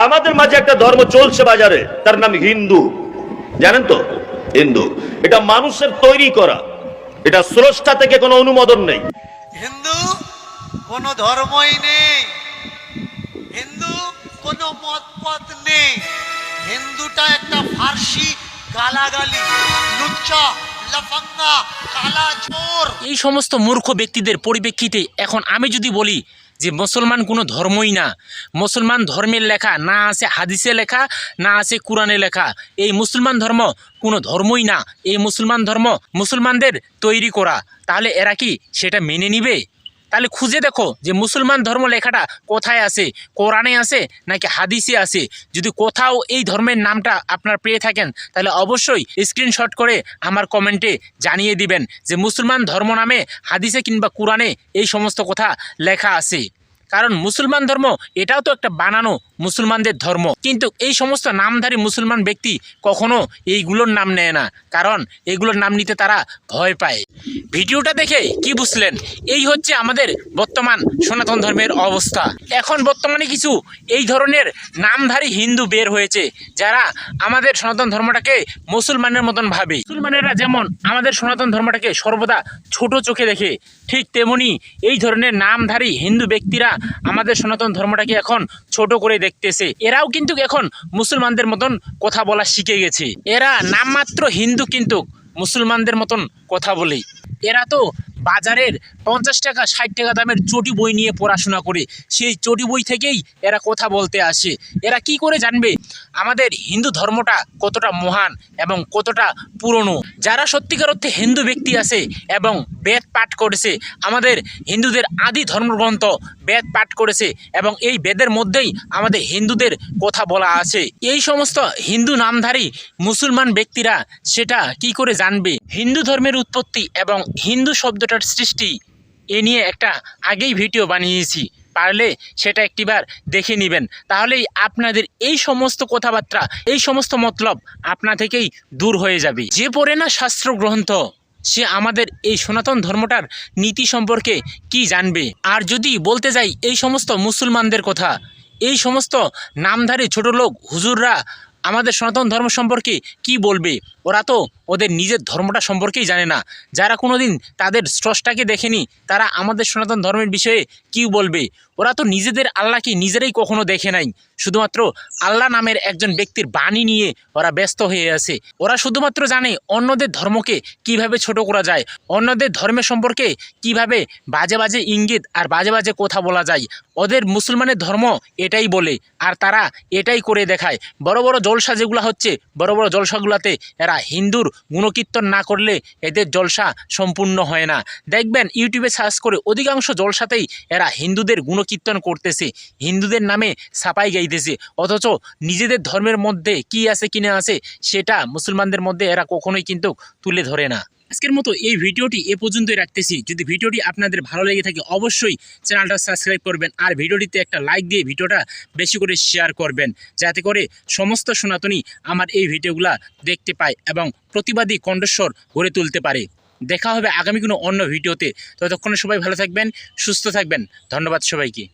আমাদের মাঝে একটা ধর্ম চলছে বাজারে তার নাম হিন্দু। জানেন তো? হিন্দু। এটা মানুষের তৈরি করা। এটা স্রষ্টা থেকে কোনো অনুমোদন নেই। হিন্দু কোনো ধর্মই নেই। হিন্দু কোনো মত পথ নেই। হিন্দুটা একটা ফার্সি গালাগালি লুচ্চা লাফাঙ্গা কালা চোর। এই সমস্ত মূর্খ ব্যক্তিদের পরিপ্রেক্ষিতে এখন আমি যদি বলি যে মুসলমান কোনো ধর্মই না। মুসলমান ধর্মের লেখা, না আছে হাদিসে লেখা, না আছে কোরআনে লেখা। এই মুসলমান ধর্ম কোনো ধর্মই না। এই মুসলমান ধর্ম মুসলমানদের তৈরি করা। তাহলে এরা কি সেটা মেনে নিবে? তাহলে খুঁজে দেখো যে মুসলমান ধর্ম লেখাটা কোথায় আছে? কোরআনে আছে নাকি হাদিসে আছে? যদি কোথাও এই ধর্মের নামটা আপনার পেয়ে থাকেন, তাহলে অবশ্যই স্ক্রিনশট করে আমার কমেন্টে জানিয়ে দিবেন যে মুসলমান ধর্ম নামে, হাদিসে কিংবা কোরআনে এই সমস্ত কথা লেখা আছে। কারণ মুসলমান ধর্ম, এটাও তো একটা বানানো মুসলমানদের ধর্ম। কিন্তু এই সমস্ত নামধারী মুসলমান ব্যক্তি কখনো এইগুলোর নাম নেয় না। কারণ এইগুলোর নাম নিতে তারা ভয় পায়। ভিডিওটা দেখে কি বুঝলেন? এই হচ্ছে আমাদের বর্তমান সনাতন ধর্মের অবস্থা। এখন বর্তমানে কিছু এই ধরনের নামধারী হিন্দু বের হয়েছে, যারা আমাদের সনাতন ধর্মটাকে মুসলমানের মতন ভাবে। মুসলমানেরা যেমন আমাদের সনাতন ধর্মটাকে সর্বদা ছোট চোখে দেখে, ঠিক তেমনি এই ধরনের নামধারী হিন্দু ব্যক্তিরা আমাদের সনাতন ধর্মটাকে এখন ছোট করে দেখতেছে। এরাও কিন্তু এখন মুসলমানদের মতন কথা বলা শিখে গেছে। এরা নামমাত্র হিন্দু কিন্তু মুসলমানদের মতন কথা বলে। এরা তো বাজারের পঞ্চাশ টাকা, ষাট টাকা দামের চটি বই নিয়ে পড়াশোনা করে। সেই চটি বই থেকেই এরা কথা বলতে আসে। এরা কি করে জানবে আমাদের হিন্দু ধর্মটা কতটা মহান এবং কতটা পুরনো? যারা সত্যিকার অর্থে হিন্দু ব্যক্তি আছে এবং বেদ পাঠ করেছে। আমাদের হিন্দুদের আদি ধর্মগ্রন্থ বেদ পাঠ করেছে এবং এই বেদের মধ্যেই আমাদের হিন্দুদের কথা বলা আছে। এই সমস্ত হিন্দু নামধারী মুসলমান ব্যক্তিরা সেটা কি করে জানবে? হিন্দু ধর্মের উৎপত্তি এবং হিন্দু শব্দটার সৃষ্টি এ নিয়ে একটা আগেই ভিডিও বানিয়েছি। পারলে সেটা একটিবার দেখে নেবেন। তাহলেই আপনাদের এই সমস্ত কথাবার্তা, এই সমস্ত মতলব আপনা থেকেই দূর হয়ে যাবে। যে পড়ে না শাস্ত্র গ্রন্থ সে আমাদের এই সনাতন ধর্মটার নীতি সম্পর্কে কি জানবে? আর যদি বলতে যাই এই সমস্ত মুসলমানদের কথা, এই সমস্ত নামধারী ছোট লোক, হুজুররা আমাদের সনাতন ধর্ম সম্পর্কে কি বলবে? ওরা তো ওদের নিজের ধর্মটা সম্পর্কেই জানে না। যারা কোনোদিন তাদের স্রষ্টাকে দেখেনি, তারা আমাদের সনাতন ধর্মের বিষয়ে কি বলবে? ওরা তো নিজেদের আল্লাহকে নিজেরাই কখনো দেখে নাই। শুধুমাত্র আল্লাহ নামের একজন ব্যক্তির বাণী নিয়ে ওরা ব্যস্ত হয়ে আছে। ওরা শুধুমাত্র জানে অন্যদের ধর্মকে কীভাবে ছোট করা যায়, অন্যদের ধর্মের সম্পর্কে কীভাবে বাজে বাজে ইঙ্গিত আর বাজে বাজে কথা বলা যায়। ওদের মুসলমানের ধর্ম এটাই বলে, আর তারা এটাই করে দেখায়। বড় বড় জলসা যেগুলো হচ্ছে, বড় বড় জলসাগুলোতে এরা হিন্দুর গুণকীর্তন না করলে এদের জলসা সম্পূর্ণ হয় না। দেখবেন ইউটিউবে সার্চ করে অধিকাংশ জলসাতেই এরা হিন্দুদের গুণকীর্তন করতেছে। হিন্দুদের নামে সাপাই গাইতেছে। অথচ নিজেদের ধর্মের মধ্যে কি আছে, কি না আছে, সেটা মুসলমানদের মধ্যে এরা কখনোই কিন্তু তুলে ধরে না। আজকের মতো এই ভিডিওটি এ পর্যন্তই রাখতেছি। যদি ভিডিওটি আপনাদের ভালো লেগে থাকে, অবশ্যই চ্যানেলটা সাবস্ক্রাইব করবেন আর ভিডিওটিতে একটা লাইক দিয়ে ভিডিওটা বেশি করে শেয়ার করবেন। যাতে করে সমস্ত সনাতনী আমার এই ভিডিওগুলা দেখতে পায় এবং প্রতিবাদী কণ্ঠস্বর গড়ে তুলতে পারে। দেখা হবে আগামী কোনো অন্য ভিডিওতে। ততক্ষণে সবাই ভালো থাকবেন, সুস্থ থাকবেন। ধন্যবাদ সবাইকে।